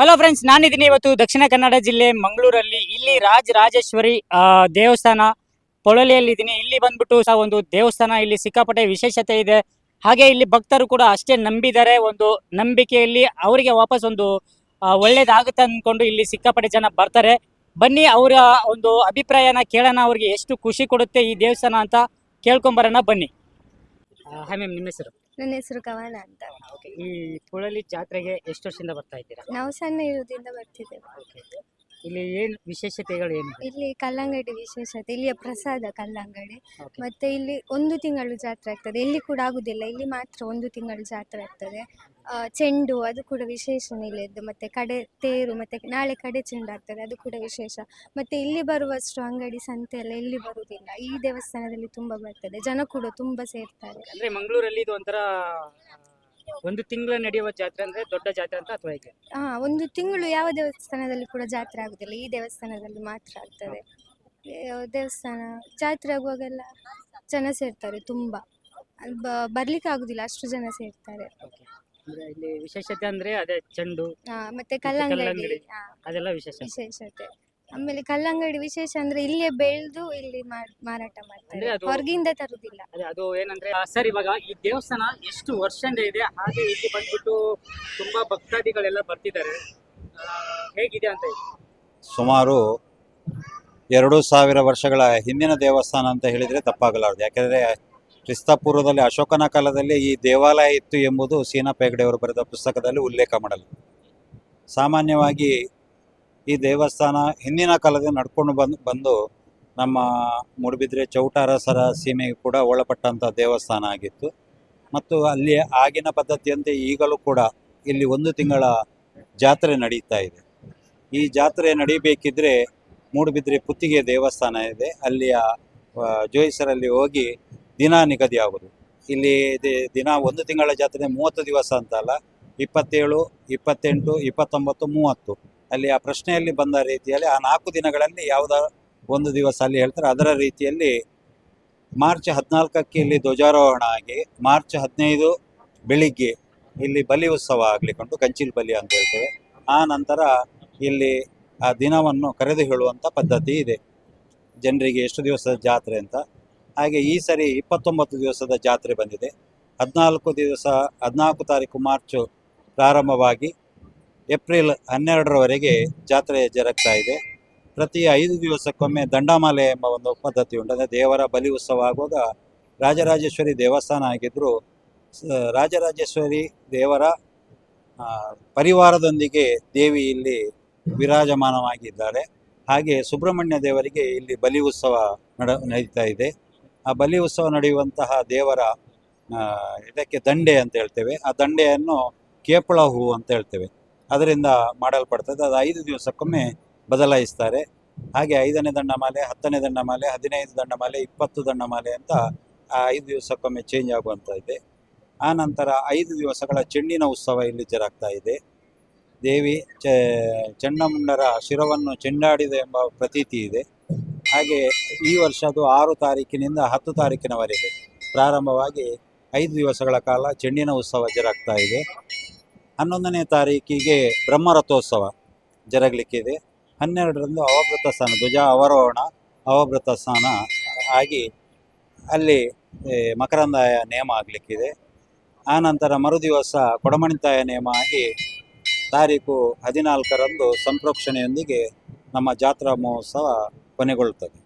Hello friends ನಾನಿದ್ದೀನಿ ಇವತ್ತು ದಕ್ಷಿಣ ಕನ್ನಡ ಜಿಲ್ಲೆ ಮಂಗಳೂರಲ್ಲಿ. ಇಲ್ಲಿ ರಾಜ ರಾಜೇಶ್ವರಿ ಆ, ದೇವಸ್ಥಾನ ಪೊಳಲಿಯಲ್ಲಿ ಇದ್ದೀನಿ ಇಲ್ಲಿ ಬಂದ್ಬಿಟ್ಟು ಸಹ ಒಂದು ದೇವಸ್ಥಾನ ಇಲ್ಲಿ ಸಿಕ್ಕಾಪಟ್ಟೆ ವಿಶೇಷತೆ ಇದೆ. ಹಾಗೆ ಇಲ್ಲಿ ಭಕ್ತರು ಕೂಡ ಅಷ್ಟೇ ನಂಬಿದ್ದಾರೆ ಒಂದು ನಂಬಿಕೆಯಲ್ಲಿ ಅವರಿಗೆ ವಾಪಸ್ ಒಂದು ಒಳ್ಳೇದಾಗುತ್ತೆ ಅಂದ್ಕೊಂಡು ಇಲ್ಲಿ ಸಿಕ್ಕಾಪಟ್ಟೆ ಜನ ಬರ್ತಾರೆ. ಬನ್ನಿ ಅವರ ಒಂದು ಅಭಿಪ್ರಾಯನ ಕೇಳೋಣ. ಅವ್ರಿಗೆ ಎಷ್ಟು ಖುಷಿ ಕೊಡುತ್ತೆ ಈ ದೇವಸ್ಥಾನ ಅಂತ ಕೇಳ್ಕೊಂಬರೋಣ. ಬನ್ನಿ. ಹಾಯ್ ಮ್ಯಾಮ್ ನಿಮ್ಮ ಹೆಸರು? ನನ್ನ ಹೆಸರು ಕವನ ಅಂತ. ಈ ಕುಳಲಿ ಜಾತ್ರೆಗೆ ಎಷ್ಟು ವರ್ಷದಿಂದ ಬರ್ತಾ ಇದ್ದೀರಾ? ನಾವು ಸಣ್ಣ ಇರೋದ್ರಿಂದ ಬರ್ತಿದ್ದೇವೆ. ಇಲ್ಲಿ ಏನು ವಿಶೇಷತೆಗಳು ಏನು ಇಲ್ಲಿ ಕಲ್ಲಂಗಡಿ ವಿಶೇಷತೆ ಇಲ್ಲಿಯ ಪ್ರಸಾದ ಕಲ್ಲಂಗಡಿ. Okay. ಮತ್ತೆ ಇಲ್ಲಿ ಒಂದು ತಿಂಗಳು ಜಾತ್ರೆ ಆಗ್ತದೆ. ಇಲ್ಲಿ ಕೂಡ ಆಗುದಿಲ್ಲ. ಇಲ್ಲಿ ಮಾತ್ರ ಒಂದು ತಿಂಗಳು ಜಾತ್ರೆ ಆಗ್ತದೆ. ಆ, ಚೆಂಡು ಅದು ಕೂಡ ವಿಶೇಷ ಇಲ್ಲಿದ್ದು ಮತ್ತೆ ಕಡೆ ತೇರು ಮತ್ತೆ ನಾಳೆ ಕಡೆ ಚೆಂಡು ಆಗ್ತದೆ. ಅದು ಕೂಡ ವಿಶೇಷ. ಮತ್ತೆ ಇಲ್ಲಿ ಬರುವಷ್ಟು ಅಂಗಡಿ ಸಂತೆ ಎಲ್ಲ ಇಲ್ಲಿ ಬರುವುದಿಲ್ಲ. ಈ ದೇವಸ್ಥಾನದಲ್ಲಿ ತುಂಬಾ ಬರ್ತದೆ. ಜನ ಕೂಡ ತುಂಬಾ ಸೇರ್ತಾರೆ. ಅಂದ್ರೆ ಮಂಗಳೂರಲ್ಲಿ ಇದು ಒಂಥರ ಒಂದು ತಿಂಗಳ ನಡೆಯುವ ಜಾತ್ರೆ ಅಂದ್ರೆ ದೊಡ್ಡ ಜಾತ್ರೆ ಅಂತ ಅಥವಾ ಹೇಗೆ? ಹಾ ಒಂದು ತಿಂಗಳು ಯಾವ ದೇವಸ್ಥಾನದಲ್ಲಿ ಕೂಡ ಜಾತ್ರೆ ಆಗುದಿಲ್ಲ. ಈ ದೇವಸ್ಥಾನದಲ್ಲಿ ಮಾತ್ರ ಆಗ್ತದೆ. ಏ, ದೇವಸ್ಥಾನ ಜಾತ್ರೆ ಆಗುವಾಗೆಲ್ಲ ಜನ ಸೇರ್ತಾರೆ ತುಂಬಾ. ಅಲ್ ಬ- ಬರ್ಲಿಕ್ಕೆ ಆಗುದಿಲ್ಲ ಅಷ್ಟು ಜನ ಸೇರ್ತಾರೆ. ಅಂದ್ರೆ ಇಲ್ಲಿ ವಿಶೇಷತೆ ಅಂದ್ರೆ ಅದೇ ಚೆಂಡು ಹಾ, ಮತ್ತೆ ಕಲ್ಲಂಗಡಿ. ಕಲ್ಲಂಗಡಿ. ಹಾ, ಅದೆಲ್ಲ ವಿಶೇಷ ವಿಶೇಷತೆ. ಆಮೇಲೆ ಕಲ್ಲಂಗಡಿ ವಿಶೇಷ ಅಂದ್ರೆ ಇಲ್ಲೇ ಬೆಳೆದು ಇಲ್ಲಿ ಮಾರ್- ಮಾರಾಟ ಮಾಡ್ತಾರೆ. ಅಂದ್ರೆ ಅದು- ಹೊರಗಿಂದ ತರುದಿಲ್ಲ. ಅದೇ ಅದು ಏನಂದ್ರೆ ಆ, ಸರ್ ಇವಾಗ ಈ ದೇವಸ್ಥಾನ ಎಷ್ಟು ವರ್ಷದಿಂದ ಇದೆ? ಹಾಗೆ ಇಲ್ಲಿ ಬಂದ್ಬಿಟ್ಟು ತುಂಬಾ ಭಕ್ತಾದಿಗಳೆಲ್ಲ ಬರ್ತಿದ್ದಾರೆ. ಆ, ಹೇಗಿದೆ ಅಂತ ಹೇಳಿ. ಸುಮಾರು ಎರಡು ಸಾವಿರ ವರ್ಷಗಳ ಹಿಂದಿನ ದೇವಸ್ಥಾನ ಅಂತ ಹೇಳಿದರೆ ತಪ್ಪಾಗಲಾರದು. ಯಾಕೆಂದರೆ ಕ್ರಿಸ್ತಪೂರ್ವದಲ್ಲಿ ಅಶೋಕನ ಕಾಲದಲ್ಲಿ ಈ ದೇವಾಲಯ ಇತ್ತು ಎಂಬುದು ಸೀನಾ ಪೇಗಡೆಯವರು ಬರೆದ ಪುಸ್ತಕದಲ್ಲಿ ಉಲ್ಲೇಖ ಮಾಡಲು ಸಾಮಾನ್ಯವಾಗಿ ಈ ದೇವಸ್ಥಾನ ಹಿಂದಿನ ಕಾಲದಲ್ಲಿ ನಡ್ಕೊಂಡು ಬಂದು ಬಂದು ನಮ್ಮ ಮೂಡುಬಿದ್ರೆ ಚೌಟಾರಸರ ಸೀಮೆಗೆ ಕೂಡ ಒಳಪಟ್ಟಂಥ ದೇವಸ್ಥಾನ ಆಗಿತ್ತು. ಮತ್ತು ಅಲ್ಲಿ ಆಗಿನ ಪದ್ಧತಿಯಂತೆ ಈಗಲೂ ಕೂಡ ಇಲ್ಲಿ ಒಂದು ತಿಂಗಳ ಜಾತ್ರೆ ನಡೀತಾ ಇದೆ. ಈ ಜಾತ್ರೆ ನಡೀಬೇಕಿದ್ರೆ ಮೂಡುಬಿದ್ರೆ ಪುತ್ತಿಗೆ ದೇವಸ್ಥಾನ ಇದೆ. ಅಲ್ಲಿಯ ಜೋಯಿಸರಲ್ಲಿ ಹೋಗಿ ದಿನ ನಿಗದಿ ಆಗೋದು. ಇಲ್ಲಿ ದಿನ ಒಂದು ತಿಂಗಳ ಜಾತ್ರೆ ಮೂವತ್ತು ದಿವಸ ಅಂತಲ್ಲ, ಇಪ್ಪತ್ತೇಳು, ಇಪ್ಪತ್ತೆಂಟು, ಇಪ್ಪತ್ತೊಂಬತ್ತು, ಮೂವತ್ತು. ಅಲ್ಲಿ ಆ ಪ್ರಶ್ನೆಯಲ್ಲಿ ಬಂದ ರೀತಿಯಲ್ಲಿ ಆ ನಾಲ್ಕು ದಿನಗಳಲ್ಲಿ ಯಾವುದ ಒಂದು ದಿವಸ ಅಲ್ಲಿ ಹೇಳ್ತಾರೆ. ಅದರ ರೀತಿಯಲ್ಲಿ ಮಾರ್ಚ್ ಹದಿನಾಲ್ಕಕ್ಕೆ ಇಲ್ಲಿ ಧ್ವಜಾರೋಹಣ ಆಗಿ, ಮಾರ್ಚ್ ಹದಿನೈದು ಬೆಳಿಗ್ಗೆ ಇಲ್ಲಿ ಬಲಿ ಉತ್ಸವ ಆಗಲಿಕೊಂಡು ಕಂಚಿಲ್ ಬಲಿ ಅಂತ ಹೇಳ್ತೇವೆ. ಆ ನಂತರ ಇಲ್ಲಿ ಆ ದಿನವನ್ನು ಕರೆದು ಹೇಳುವಂಥ ಪದ್ಧತಿ ಇದೆ. ಜನರಿಗೆ ಎಷ್ಟು ದಿವಸದ ಜಾತ್ರೆ ಅಂತ. ಹಾಗೆ ಈ ಸರಿ ಇಪ್ಪತ್ತೊಂಬತ್ತು ದಿವಸದ ಜಾತ್ರೆ ಬಂದಿದೆ. ಹದಿನಾಲ್ಕು ದಿವಸ, ಹದಿನಾಲ್ಕು ತಾರೀಕು ಮಾರ್ಚು ಪ್ರಾರಂಭವಾಗಿ ಏಪ್ರಿಲ್ ಹನ್ನೆರಡರವರೆಗೆ ಜಾತ್ರೆ ಜರುಗ್ತಾ ಇದೆ. ಪ್ರತಿ ಐದು ದಿವಸಕ್ಕೊಮ್ಮೆ ದಂಡಮಾಲೆ ಎಂಬ ಒಂದು ಪದ್ಧತಿ ಉಂಟು. ಅಂದರೆ ದೇವರ ಬಲಿ ಉತ್ಸವ ಆಗುವಾಗ ರಾಜರಾಜೇಶ್ವರಿ ದೇವಸ್ಥಾನ ಆಗಿದ್ದರೂ ರಾಜರಾಜೇಶ್ವರಿ ದೇವರ ಪರಿವಾರದೊಂದಿಗೆ ದೇವಿ ಇಲ್ಲಿ ವಿರಾಜಮಾನವಾಗಿದ್ದಾರೆ. ಹಾಗೆ ಸುಬ್ರಹ್ಮಣ್ಯ ದೇವರಿಗೆ ಇಲ್ಲಿ ಬಲಿ ಉತ್ಸವ ನಡ, ನಡೀತಾ ಇದೆ. ಆ ಬಲಿ ಉತ್ಸವ ನಡೆಯುವಂತಹ ದೇವರ ಇದಕ್ಕೆ ದಂಡೆ ಅಂತ ಹೇಳ್ತೇವೆ. ಆ ದಂಡೆಯನ್ನು ಕೇಪಳ ಹೂ ಅಂತ ಹೇಳ್ತೇವೆ. ಅದರಿಂದ ಮಾಡಲ್ಪಡ್ತದೆ. ಅದು ಐದು ದಿವಸಕ್ಕೊಮ್ಮೆ ಬದಲಾಯಿಸ್ತಾರೆ. ಹಾಗೆ ಐದನೇ ದಂಡಮಾಲೆ ಹತ್ತನೇ ದಂಡಮಾಲೆ ಹದಿನೈದು ದಂಡಮಾಲೆ ಇಪ್ಪತ್ತು ದಂಡಮಾಲೆ ಅಂತ ಆ ಐದು ದಿವಸಕ್ಕೊಮ್ಮೆ ಚೇಂಜ್ ಆಗುವಂಥ ಇದೆ. ಆ ನಂತರ ಐದು ದಿವಸಗಳ ಚೆಂಡಿನ ಉತ್ಸವ ಇಲ್ಲಿ ಜರಾಗ್ತಾ ಇದೆ. ದೇವಿ ಚ ಶಿರವನ್ನು ಚೆಂಡಾಡಿದೆ ಎಂಬ ಪ್ರತೀತಿ ಇದೆ. ಹಾಗೆ ಈ ವರ್ಷ ಅದು ಆರು ತಾರೀಕಿನಿಂದ ಹತ್ತು ತಾರೀಕಿನವರೆಗೆ ಪ್ರಾರಂಭವಾಗಿ ಐದು ದಿವಸಗಳ ಕಾಲ ಚೆಂಡಿನ ಉತ್ಸವ ಜರಾಗ್ತಾ ಇದೆ. ಹನ್ನೊಂದನೇ ತಾರೀಕಿಗೆ ಬ್ರಹ್ಮರಥೋತ್ಸವ ಜರಗಲಿಕ್ಕಿದೆ. ಹನ್ನೆರಡರಂದು ಅವಭೃತ ಸ್ನಾನ ಧ್ವಜ ಅವರೋಹಣ ಅವಭೃತ ಸ್ನಾನ ಆಗಿ ಅಲ್ಲಿ ಮಕರಂದಾಯ ನೇಮ ಆಗಲಿಕ್ಕಿದೆ. ಆ ನಂತರ ಮರುದಿವಸ ಕೊಡಮಣಿತಾಯ ನೇಮ ಆಗಿ ತಾರೀಕು ಹದಿನಾಲ್ಕರಂದು ಸಂಪ್ರೋಕ್ಷಣೆಯೊಂದಿಗೆ ನಮ್ಮ ಜಾತ್ರಾ ಮಹೋತ್ಸವ ಕೊನೆಗೊಳ್ಳುತ್ತದೆ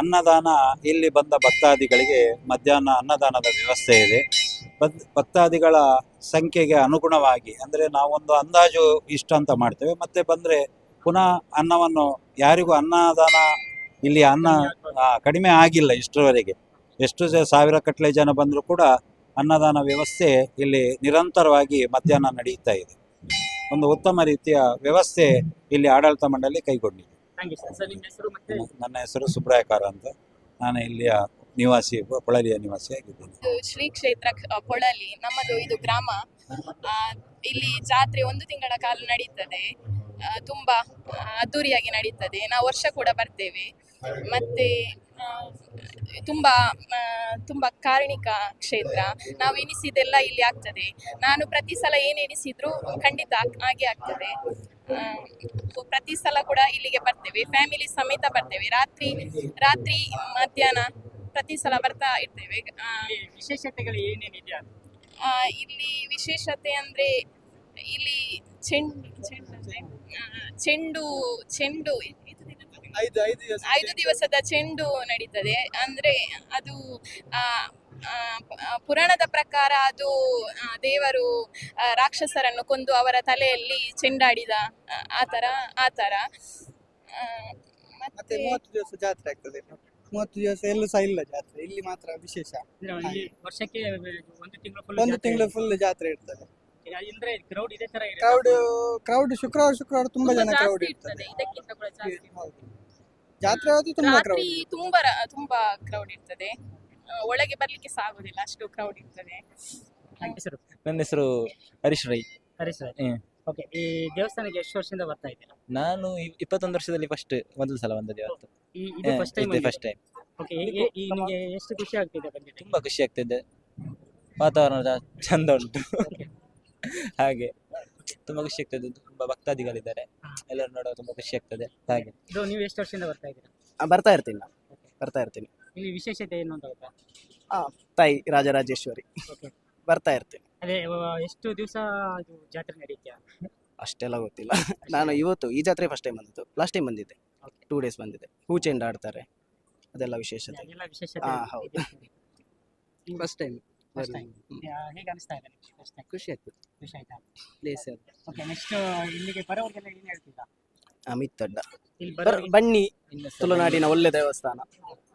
ಅನ್ನದಾನ ಇಲ್ಲಿ ಬಂದ ಭಕ್ತಾದಿಗಳಿಗೆ ಮಧ್ಯಾಹ್ನ ಅನ್ನದಾನದ ವ್ಯವಸ್ಥೆ ಇದೆ. ಭಕ್- ಭಕ್ತಾದಿಗಳ ಸಂಖ್ಯೆಗೆ ಅನುಗುಣವಾಗಿ ಅಂದರೆ ನಾವೊಂದು ಅಂದಾಜು ಇಷ್ಟ ಅಂತ ಮಾಡ್ತೇವೆ. ಮತ್ತೆ ಬಂದರೆ ಪುನಃ ಅನ್ನವನ್ನು ಯಾರಿಗೂ ಅನ್ನದಾನ ಇಲ್ಲಿ ಅನ್ನ ಕಡಿಮೆ ಆಗಿಲ್ಲ ಇಷ್ಟರವರೆಗೆ. ಎಷ್ಟು ಸಾವಿರ ಕಟ್ಲೆ ಜನ ಬಂದರೂ ಕೂಡ ಅನ್ನದಾನ ವ್ಯವಸ್ಥೆ ಇಲ್ಲಿ ನಿರಂತರವಾಗಿ ಮಧ್ಯಾಹ್ನ ನಡೆಯುತ್ತಾ ಇದೆ. ಒಂದು ಉತ್ತಮ ರೀತಿಯ ವ್ಯವಸ್ಥೆ ಇಲ್ಲಿ ಆಡಳಿತ ಮಂಡಳಿ ಕೈಗೊಂಡಿದೆ. ನನ್ನ ಹೆಸರು ಸುಬ್ರಾಯಕಾರ ಅಂತ ನಾನು ಇಲ್ಲಿಯ ನಿವಾಸಿ, ಪೊಳಲಿಯ ನಿವಾಸಿ ಆಗಿದ್ದೇನೆ. ಶ್ರೀ ಕ್ಷೇತ್ರ ಪೊಳಲಿ, ನಮ್ಮದು ಇದು ಗ್ರಾಮ. ಇಲ್ಲಿ ಜಾತ್ರೆ ಒಂದು ತಿಂಗಳ ಕಾಲ ನಡೀತದೆ. ತುಂಬಾ ಅದ್ದೂರಿಯಾಗಿ ನಡೀತದೆ. ನಾವು ವರ್ಷ ಕೂಡ ಬರ್ತೇವೆ. ಮತ್ತೆ ತುಂಬಾ ತುಂಬ ಕಾರಣಿಕ ಕ್ಷೇತ್ರ. ನಾವು ಎನಿಸಿದೆಲ್ಲ ಇಲ್ಲಿ ಆಗ್ತದೆ. ನಾನು ಪ್ರತಿ ಸಲ ಏನು ಎನಿಸಿದ್ರು ಖಂಡಿತ ಹಾಗೆ ಆಗ್ತದೆ. ಪ್ರತಿ ಸಲ ಕೂಡ ಇಲ್ಲಿಗೆ ಬರ್ತೇವೆ. ಫ್ಯಾಮಿಲಿ ಸಮೇತ ಬರ್ತೇವೆ. ರಾತ್ರಿ ರಾತ್ರಿ ಮಧ್ಯಾಹ್ನ ಪ್ರತಿ ಸಲ ಬರ್ತಾ ಇರ್ತೇವೆ. ಆ, ವಿಶೇಷತೆಗಳು ಏನೇನಿದೆ ಇಲ್ಲಿ ವಿಶೇಷತೆ ಅಂದ್ರೆ ಇಲ್ಲಿ ಚೆಂಡು ಚೆಂಡು ಚೆಂಡು ಚೆಂಡು ಐದು ಐದು ದಿವಸ ಐದು ದಿವಸದ ಚೆಂಡು ನಡೀತದೆ. ಅಂದ್ರೆ ಅದು ಪುರಾಣದ ಪ್ರಕಾರ ಅದು ದೇವರು ರಾಕ್ಷಸರನ್ನು ಕೊಂದು ಅವರ ತಲೆಯಲ್ಲಿ ಚೆಂಡಾಡಿದ ಆತರ ಆತರ ಮತ್ತೆ ಮೂವತ್ತು ದಿವಸ ಜಾತ್ರೆ ಆಗ್ತದೆ ಮೂವತ್ತು ದಿವಸ ಎಲ್ಲೂ ಸಹ ಇಲ್ಲ ಜಾತ್ರೆ. ಇಲ್ಲಿ ಮಾತ್ರ ವಿಶೇಷ. ಇಲ್ಲಿ ವರ್ಷಕ್ಕೆ ಒಂದು ತಿಂಗಳು ಫುಲ್ ಒಂದು ತಿಂಗಳು ಫುಲ್ ಜಾತ್ರೆ ಇರ್ತದೆ. ಅಂದ್ರೆ ಕ್ರೌಡ್ ಇದೇ ತರ ಇರುತ್ತೆ ಕ್ರೌಡ್ ಕ್ರೌಡ್ ಶುಕ್ರವಾರ ಶುಕ್ರವಾರ ತುಂಬಾ ತುಂಬಾ ಜನ ಕ್ರೌಡ್ ಇರ್ತದೆ. ಇರ್ತದೆ. ಇದಕ್ಕಿಂತ ಕೂಡ ಜಾಸ್ತಿ ಹೌದು. ಜಾತ್ರೆ ಆದ್ರೂ ತುಂಬಾ ಕ್ರೌಡ್ ತುಂಬಾ ರ- ತುಂಬಾ ಕ್ರೌಡ್ ಇರ್ತದೆ. ಆ, ಒಳಗೆ ಬರ್ಲಿಕ್ಕೆ ಸಹ ಆಗುದಿಲ್ಲ ಅಷ್ಟು ಕ್ರೌಡ್ ಇರ್ತದೆ. ಹೆಸರು ನನ್ನ ಹೆಸರು ಹರೀಶ್ ರೈ. ಹರೀಶ್ ರೈ. ಹ್ಮ್. ಓಕೆ ಈ ದೇವಸ್ಥಾನಕ್ಕೆ ಎಷ್ಟು ವರ್ಷದಿಂದ ಬರ್ತಾ ಇದ್ದೀರಾ? ನಾನು ಇ- ಇಪ್ಪತ್ತೊಂದು ವರ್ಷದಲ್ಲಿ ಫಸ್ಟ್ ಮೊದಲ ಸಲ ಬಂದದ್ದು ಇವತ್ತು. ಈ ಇದು first time first time okay ನಿಮಗೆ ಎಷ್ಟು ಖುಷಿ ಆಗ್ತಿದೆ ಬಂದಿದೆ ತುಂಬಾ ಖುಷಿ ಆಗ್ತಿದೆ. ವಾತಾವರಣ ಜಾ- ಚಂದ ಉಂಟು. ಹಾಗೆ ತುಂಬಾ ಖುಷಿ ಆಗ್ತದೆ. ತುಂಬಾ ಭಕ್ತಾದಿಗಳಿದ್ದಾರೆ. ಎಲ್ಲರೂ ನೋಡೋ ತುಂಬಾ ಖುಷಿ ಆಗ್ತದೆ. ಹಾಗೆ. ಇದು ನೀವು ಎಷ್ಟು ವರ್ಷದಿಂದ ಬರ್ತಾ ಇದ್ದೀರಾ? ಆ, ಬರ್ತಾ ಇರ್ತೀನಿ. ನಾನು ಬರ್ತಾ ಇರ್ತೀನಿ. ಇಲ್ಲಿ ವಿಶೇಷತೆ ಏನು ಅಂತ ಗೊತ್ತಾ? ತಾಯಿ ರಾಜರಾಜೇಶ್ವರಿ. ಓಕೆ ಬರ್ತಾ ಇರ್ತೀನಿ. ಅದೇ ಎಷ್ಟು ದಿವಸ ಅದು ಜಾತ್ರೆ ನಡೀತೀಯ? ಅಷ್ಟೆಲ್ಲ ಗೊತ್ತಿಲ್ಲ. ನಾನು ಇವತ್ತು ಈ ಜಾತ್ರೆ ಫಸ್ಟ್ ಟೈಮ್ ಬಂದಿದ್ದು. ಲಾಸ್ಟ್ ಟೈಮ್ ಬಂದಿದ್ದೆ. Okay. ಟೂ ಡೇಸ್ ಬಂದಿದ್ದೆ. ಹೂ ಚೆಂಡ ಆಡ್ತಾರೆ. ಅದೆಲ್ಲ ವಿಶೇಷತೆ. ಅದೆಲ್ಲ ವಿಶೇಷತೆ. ಹಾ, ಹೌದು. ಇದೆ. First time First time. ಯಾ- ಹೇಗೆ ಅನಿಸ್ತಾ ಇದೆ ನಿಮ್ಗೆ? First time? ಖುಷಿ ಆಯ್ತು ಖುಷಿ ಆಯ್ತಾ? ಪ್ಲೇಸ್ ಓಕೆ ನೆಕ್ಸ್ಟ್ ಇಲ್ಲಿಗೆ ಬರೋರಿಗೆಲ್ಲ ಏನು ಹೇಳ್ತೀರಾ? ಅಮಿತ್ ಅಡ್ಡ ಇಲ್ಲಿ ಬರ್- ಬನ್ನಿ. ತುಳುನಾಡಿನ ಒಳ್ಳೆ ದೇವಸ್ಥಾನ.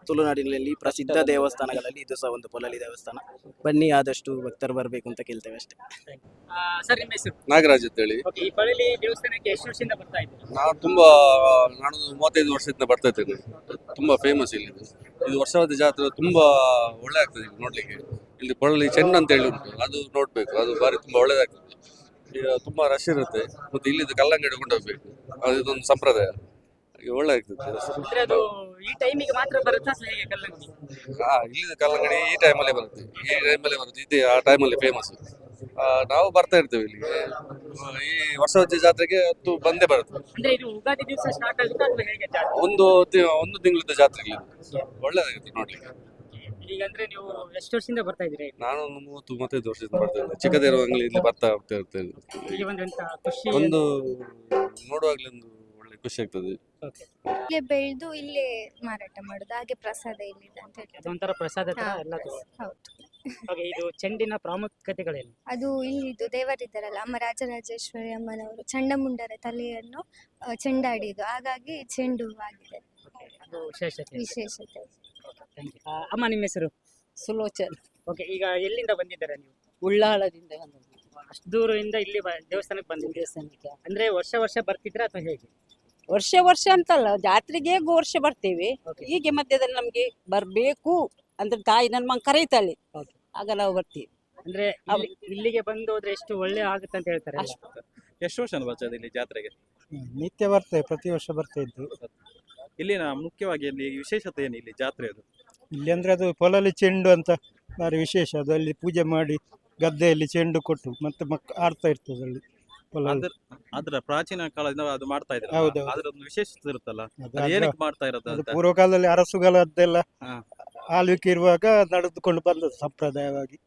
ತುಳುನಾಡಿನಲ್ಲಿ ಪ್ರಸಿದ್ಧ ದೇವಸ್ಥಾನಗಳಲ್ಲಿ ಇದು ಸಹ ಒಂದು ಪೊಲಲಿ ದೇವಸ್ಥಾನ. ಬನ್ನಿ ಆದಷ್ಟು ಭಕ್ತರು ಬರಬೇಕು ಅಂತ ಕೇಳ್ತೇವೆ ಅಷ್ಟೇ. ಸರ್ ನಿಮ್ಮ ಹೆಸರು? ನಾಗರಾಜ್ ಅಂತ ಹೇಳಿ. ಈ ಪಳಲಿ ದೇವಸ್ಥಾನಕ್ಕೆ ಎಷ್ಟು ವರ್ಷದಿಂದ ಬರ್ತಾ ಇದ್ದೀರಾ? ನಾನು ತುಂಬಾ ನಾನು ಮೂವತ್ತೈದು ವರ್ಷದಿಂದ ಬರ್ತಾ ಇದ್ದೇನೆ. ತುಂಬಾ ಫೇಮಸ್ ಇಲ್ಲಿ. ಇದು. ಇದು ವರ್ಷವಾದ ಜಾತ್ರೆ ತುಂಬಾ ಒಳ್ಳೆ ಆಗ್ತದೆ ಇಲ್ಲಿ ನೋಡ್ಲಿಕ್ಕೆ. ಇಲ್ಲಿ ಪೊಳಲಿ ಚೆನ್ನ ಅಂತ ಹೇಳಿ ಉಂಟು. ಅದು ನೋಡ್ಬೇಕು. ಅದು ಬಾರಿ ತುಂಬಾ ಒಳ್ಳೇದಾಗ್ತದೆ. ಈಗ ತುಂಬಾ ರಶ್ ಇರುತ್ತೆ. ಮತ್ತೆ ಇಲ್ಲಿದ್ದು ಕಲ್ಲಂಗಡಿ ಕೊಂಡೋಗ್ಬೇಕು ಅದು ಇದೊಂದು ಸಂಪ್ರದಾಯ. ಒಳ್ಳೆ ಆಗ್ತದೆ ಅಂದ್ರೆ ಅದು ಈ ಟೈಮಿಗೆ ಮಾತ್ರ ಬರುತ್ತಾ ಅಥವಾ ಹೇಗೆ ಕಲ್ಲಂಗಡಿ? ಹಾ ಇಲ್ಲಿದ್ದು ಕಲ್ಲಂಗಡಿ ಈ ಟೈಮಲ್ಲೇ ಬರುತ್ತೆ. ಈ ಟೈಮಲ್ಲೇ ಬರುತ್ತೆ. ಇದೇ ಆ ಟೈಮಲ್ಲಿ ಫೇಮಸ್ ನಾವು ಬರ್ತಾ ಇರ್ತೇವೆ ಇಲ್ಲಿ ಆ, ಈ ವರ್ಷ ಜಾತ್ರೆಗೆ ಅದು ಬಂದೇ ಬರುತ್ತೆ. ಅಂದ್ರೆ ಇದು ಉಗಾದಿ ದಿವಸ ಸ್ಟಾರ್ಟ್ ಆಗುತ್ತಾ ಅಥವಾ ಹೇಗೆ ಜಾತ್ರೆ? ಒಂದು ತಿ- ಒಂದು ತಿಂಗಳಿದ್ದ ಜಾತ್ರೆ ಇಲ್ಲಿ ಒಳ್ಳೇದಾಗುತ್ತೆ ನೋಡ್ಲಿಕ್ಕೆ. ಈಗ ಅಂದ್ರೆ ನೀವು ಎಷ್ಟು ವರ್ಷದಿಂದ ಬರ್ತಾ ಇದ್ದೀರಿ? ನಾನು ಒಂದು ಮೂವತ್ತು ಮೂವತ್ತೈದು ವರ್ಷದಿಂದ ಬರ್ತಾ ಇದ್ದೆ ಚಿಕ್ಕದಿರುವಾಗಲೇ ಇಲ್ಲಿ ಬರ್ತಾ ಹೋಗ್ತಾ ಇರ್ತೇನೆ. ಇಲ್ಲಿ ಒಂದು ಎಂತ ಖುಷಿ ಒಂದು ನೋಡುವಾಗಲೇ ಒಂದು ಖುಷಿ ಆಗ್ತದೆ. ಓಕೆ. ಇಲ್ಲೇ ಬೆಳೆದು ಇಲ್ಲೇ ಮಾರಾಟ ಮಾಡೋದು ಹಾಗೆ ಪ್ರಸಾದ ಇಲ್ಲಿದೆ ಅಂತ ಹೇಳಿ ಅದೊಂಥರ ಪ್ರಸಾದ ತರ ಎಲ್ಲ ಹೌದು. ಓಕೆ ಇದು ಚೆಂಡಿನ ಪ್ರಾಮುಖ್ಯತೆಗಳೇನು? ಅದು ಇಲ್ಲಿದ್ದು ದೇವರಿದ್ದಾರಲ್ಲ ಅಮ್ಮ ರಾಜರಾಜೇಶ್ವರಿ ಅಮ್ಮನವರು ಚಂಡಮುಂಡರ ತಲೆಯನ್ನು ಆ, ಚೆಂಡಾಡಿದ್ದು. ಹಾಗಾಗಿ ಚೆಂಡು ಆಗಿದೆ ಅದು ವಿಶೇಷತೆ. ವಿಶೇಷತೆ. Thank you. ಆ, ಅಮ್ಮ ನಿಮ್ಮ ಹೆಸರು? ಸುಲೋಚನ್. ಓಕೆ ಈಗ ಎಲ್ಲಿಂದ ಬಂದಿದ್ದಾರೆ ನೀವು? ಉಳ್ಳಾಳದಿಂದ ಬಂದದ್ದು ಅಷ್ಟು ದೂರದಿಂದ ಇಲ್ಲಿ ಬ- ದೇವಸ್ಥಾನಕ್ಕೆ ಬಂದಿದ್ದೀವಿ ದೇವಸ್ಥಾನಕ್ಕೆ. ಅಂದ್ರೆ ವರ್ಷ ವರ್ಷ ಬರ್ತಿದ್ರಾ ಅಥವಾ ಹೇಗೆ? ವರ್ಷ ವರ್ಷ ಅಂತಲ್ಲ ಜಾತ್ರೆಗೆ ಹೇಗೂ ವರ್ಷ ಬರ್ತೇವೆ ಹೀಗೆ ಮಧ್ಯದಲ್ಲಿ ನಮ್ಗೆ ಬರ್ಬೇಕು ಅಂದ್ರೆ ತಾಯಿ ನನ್ನ ಮಗ ಕರೀತಾಳೆ. ಆಗ ನಾವು ಬರ್ತೀವಿ. ಅಂದ್ರೆ ಇಲ್ಲಿ- ಇಲ್ಲಿಗೆ ಬಂದು ಹೋದ್ರೆ ಎಷ್ಟು ಒಳ್ಳೆ ಆಗುತ್ತೆ ಅಂತ ಹೇಳ್ತಾರೆ? ಎಷ್ಟು ವರ್ಷ ಬರ್ತದೆ ಇಲ್ಲಿ ಜಾತ್ರೆಗೆ? ನಿತ್ಯ ಬರ್ತೇವೆ ಪ್ರತಿ ವರ್ಷ ಬರ್ತಾ ಇದ್ದು. ಇಲ್ಲಿನ ಮುಖ್ಯವಾಗಿ ಇಲ್ಲಿ ವಿಶೇಷತೆ ಏನು ಇಲ್ಲಿ ಜಾತ್ರೆಯದು ಇಲ್ಲಿ ಅಂದ್ರೆ ಅದು ಪೊಲಲಿ ಚೆಂಡು ಅಂತ ಭಾರಿ ವಿಶೇಷ ಅದು ಅಲ್ಲಿ ಪೂಜೆ ಮಾಡಿ ಗದ್ದೆಯಲ್ಲಿ ಚೆಂಡು ಕೊಟ್ಟು ಮತ್ತೆ ಮಕ್ ಆಡ್ತಾ ಇರ್ತದೆ ಅಲ್ಲಿ. ಅದ್ರ ಅದರ ಪ್ರಾಚೀನ ಕಾಲದಿಂದ ಅದು ಮಾಡ್ತಾ ಇದ್ರೆ ಹೌದು. ಅದ್ರದ್ದು ವಿಶೇಷತೆ ಇರುತ್ತಲ್ಲ ಅದು ಅದು ಏನಕ್ಕೆ ಮಾಡ್ತಾ ಇರೋದು ಅದು ಅಂತ ಪೂರ್ವಕಾಲದಲ್ಲಿ ಅರಸುಗಳದ್ದೆಲ್ಲ ಹಾ. ಆಳ್ವಿಕೆ ಇರುವಾಗ ನಡೆದುಕೊಂಡು ಬಂದದ್ದು ಸಂಪ್ರದಾಯವಾಗಿ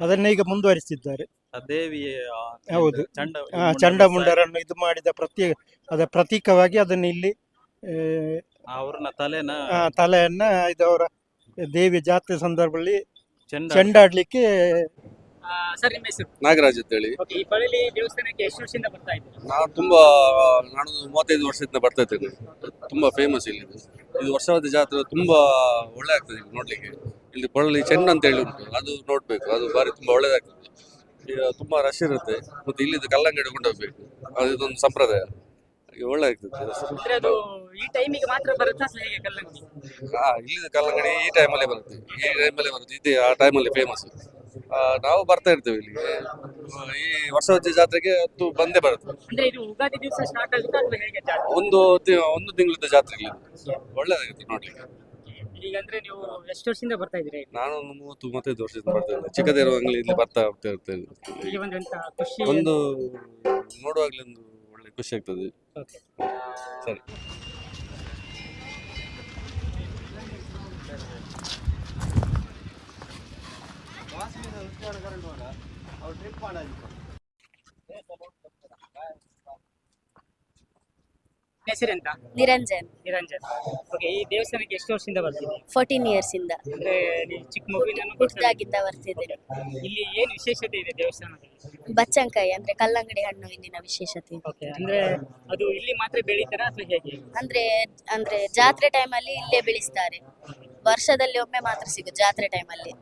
ಅದನ್ನ ಈಗ ಮುಂದುವರಿಸಿದ್ದಾರೆ ಆ ದೇವಿ ಆ, ಹೌದು. ಚಂಡ ಆ, ಚಂಡಮುಂಡರನ್ನು ಇದು ಮಾಡಿದ ಪ್ರತ್ಯೇಕ ಅದರ ಪ್ರತೀಕವಾಗಿ ಅದನ್ನ ಇಲ್ಲಿ ಆ, ಅವ್ರನ್ನ ತಲೆನ ಆ, ತಲೆಯನ್ನ ಅವರ ದೇವಿ ಜಾತ್ರೆ ಸಂದರ್ಭದಲ್ಲಿ ಚೆಂಡಾಡ್ಲಿಕ್ಕೆ ಆ, ಸರ್ ನಿಮ್ಮ ಹೆಸರು? ನಾಗರಾಜ್ ಅಂತ ಹೇಳಿ ಈ ಪಳಿಲಿ ದೇವಸ್ಥಾನಕ್ಕೆ ಎಷ್ಟು ವರ್ಷದಿಂದ ಬರ್ತಾ ಇದ್ದೀರಾ? ನಾವು ತುಂಬಾ ನಾನು ಮೂವತ್ತೈದು ವರ್ಷದಿಂದ ಬರ್ತಾ ಇದ್ದೇನೆ. ತುಂಬಾ ಫೇಮಸ್ ಇಲ್ಲಿ. ಇದು. ವರ್ಷವಾದ ಜಾತ್ರೆ ತುಂಬಾ ಒಳ್ಳೆ ಆಗ್ತದೆ ಇಲ್ಲಿ ನೋಡ್ಲಿಕ್ಕೆ. ಇಲ್ಲಿ ಪೊಳಲಿ ಚೆನ್ನ ಅಂತ ಹೇಳಿ ಉಂಟು. ಅದು ನೋಡ್ಬೇಕು. ಅದು ಬಾರಿ ತುಂಬಾ ಒಳ್ಳೇದಾಗ್ತದೆ. ಈಗ ತುಂಬಾ ರಶ್ ಇರುತ್ತೆ. ಮತ್ತೆ ಇಲ್ಲಿದ್ದು ಕಲ್ಲಂಗಡಿ ಕೊಂಡೋಗ್ಬೇಕು. ಅದು ಇದೊಂದು ಸಂಪ್ರದಾಯ. ಹಾಗೆ ಒಳ್ಳೆ ಆಗ್ತದೆ. ಅಂದ್ರೆ ಅದು ಈ ಟೈಮಿಗೆ ಮಾತ್ರ ಬರುತ್ತಾ ಅಥವಾ ಹೇಗೆ ಕಲ್ಲಂಗಡಿ? ಹಾ ಇಲ್ಲಿದ್ದು ಕಲ್ಲಂಗಡಿ ಈ ಟೈಮಲ್ಲೇ ಬರುತ್ತೆ. ಈ ಟೈಮಲ್ಲೇ ಬರುತ್ತೆ. ಇದೆ ಆ ಟೈಮಲ್ಲಿ ಫೇಮಸ್ ನಾವು ಬರ್ತಾ ಇರ್ತೇವೆ ಇಲ್ಲಿ ಈ ವರ್ಷವಜ್ಜೆ ಜಾತ್ರೆಗೆ ಹತ್ತು ಬಂದೇ ಬರುತ್ತೆ. ಅಂದ್ರೆ ಇದು ಉಗಾದಿ ದಿವಸ ಸ್ಟಾರ್ಟ್ ಆಗುತ್ತಾ ಅಥವಾ ಹೇಗೆ ಜಾತ್ರೆ? ಒಂದು ತಿ- ಒಂದು ತಿಂಗಳಿದ್ದ ಜಾತ್ರೆ ಇಲ್ಲಿ ಒಳ್ಳೇದಾಗುತ್ತೆ ನೋಡ್ಲಿಕ್ಕೆ. ಈಗ ಅಂದ್ರೆ ನೀವು ಎಷ್ಟು ವರ್ಷದಿಂದ ಬರ್ತಾ ಇದ್ದೀರಿ ನಾನು ಒಂದು ಮೂವತ್ತು ಮೂವತ್ತೈದು ವರ್ಷದಿಂದ ಬರ್ತಾ ಇದ್ದೆ ಚಿಕ್ಕದಿರುವಾಗಲೇ ಇಲ್ಲಿ ಬರ್ತಾ ಹೋಗ್ತಾ ಇರ್ತೇನೆ ಈಗ ಒಂದು ಎಂತ ಖುಷಿ? ಒಂದು ನೋಡುವಾಗಲೇ ಒಂದು ಒಳ್ಳೆ ಖುಷಿ ಆಗ್ತದೆ. Okay. ಸರಿ. ಹೆಸರೆಂತ? ನಿರಂಜನ್. ನಿರಂಜನ್. ಓಕೆ ಈ ದೇವಸ್ಥಾನಕ್ಕೆ ಎಷ್ಟು ವರ್ಷದಿಂದ ಬರ್ತೀರಿ? ಫೋರ್ಟೀನ್ ಇಯರ್ಸ್ ಇಂದ. ಅಂದ್ರೆ ನೀವು ಚಿಕ್ಕ ಮಗುವಿನ ಇಲ್ಲಿ ಏನು ವಿಶೇಷತೆ ಇದೆ ದೇವಸ್ಥಾನದಲ್ಲಿ? ಬಚ್ಚಂಕಾಯಿ ಅಂದ್ರೆ ಕಲ್ಲಂಗಡಿ ಹಣ್ಣು ಇಲ್ಲಿನ ವಿಶೇಷತೆ. ಓಕೆ ಅಂದ್ರೆ ಅದು ಇಲ್ಲಿ ಮಾತ್ರ ಬೆಳೀತಾರ ಅಥವಾ ಹೇಗೆ? ಅಂದ್ರೆ ಅಂದ್ರೆ ಜಾತ್ರೆ ಅಲ್ಲಿ ಇಲ್ಲೇ ಬೆಳೆಸ್ತಾರೆ. ವರ್ಷದಲ್ಲಿ ಒಮ್ಮೆ ಮಾತ್ರ ಸಿಗುತ್ತೆ ಜಾತ್ರೆ ಟೈಮಲ್ಲಿ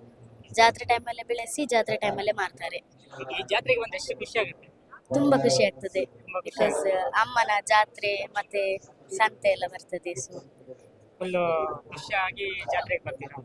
ಜಾತ್ರೆ ಟೈಮಲ್ಲೇ ಬೆಳೆಸಿ ಜಾತ್ರೆ ಟೈಮಲ್ಲೇ ಮಾರ್ತಾರೆ ಈ ಜಾತ್ರೆಗೆ ಬಂದ್ರೆ ಎಷ್ಟು ಖುಷಿ ಆಗುತ್ತೆ? ತುಂಬಾ ಖುಷಿ ಆಗ್ತದೆ. ಬಿಕಾಸ್ ಅಮ್ಮನ ಜಾತ್ರೆ ಮತ್ತೆ ಸಂತೆ ಎಲ್ಲ ಬರ್ತದೆ ಸೊ ಫುಲ್ ಖುಷಿಯಾಗಿ ಜಾತ್ರೆಗೆ ಬರ್ತೀರಾ?